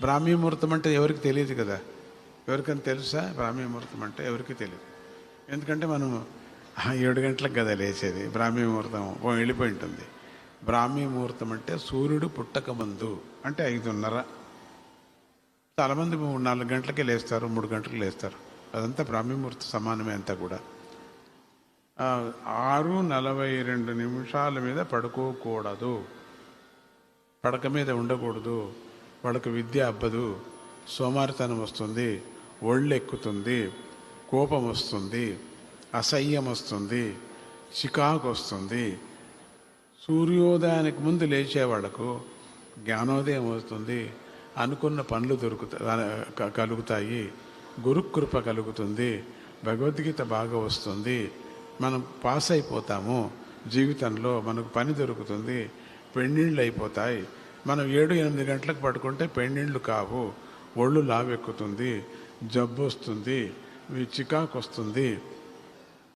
బ్రాహ్మీముహూర్తం అంటే ఎవరికి తెలియదు కదా? ఎవరికైనా తెలుసా? బ్రాహ్మీ ముహూర్తం అంటే ఎవరికి తెలియదు. ఎందుకంటే మనం ఏడు గంటలకు కదా లేచేది బ్రాహ్మీ ముహూర్తం ఓ వెళ్ళిపోయి ఉంటుంది. బ్రాహ్మీ ముహూర్తం అంటే సూర్యుడు పుట్టక ముందు అంటే ఐదున్నర. చాలామంది మూడు నాలుగు గంటలకే లేస్తారు మూడు గంటలకు లేస్తారు. అదంతా బ్రాహ్మీముహూర్తం సమానమే అంతా కూడా. ఆరు నలభై రెండు నిమిషాల మీద పడుకోకూడదు. పడక మీద ఉండకూడదు. వాళ్ళకి విద్య అబ్బదు. సోమారితనం వస్తుంది ఒళ్ళు ఎక్కుతుంది కోపం వస్తుంది అసహ్యం వస్తుంది చికాకు వస్తుంది. సూర్యోదయానికి ముందు లేచే వాళ్ళకు జ్ఞానోదయం వస్తుంది అనుకున్న పనులు దొరుకుతా కలుగుతాయి. గురుకృప కలుగుతుంది. భగవద్గీత బాగా వస్తుంది. మనం పాస్ అయిపోతాము జీవితంలో మనకు పని దొరుకుతుంది. పెళ్ళిళ్ళు అయిపోతాయి మనం ఏడు ఎనిమిది గంటలకు పడుకుంటే పెండిండ్లు కావు. ఒళ్ళు లావెక్కుతుంది జబ్బు వస్తుంది చికాకు వస్తుంది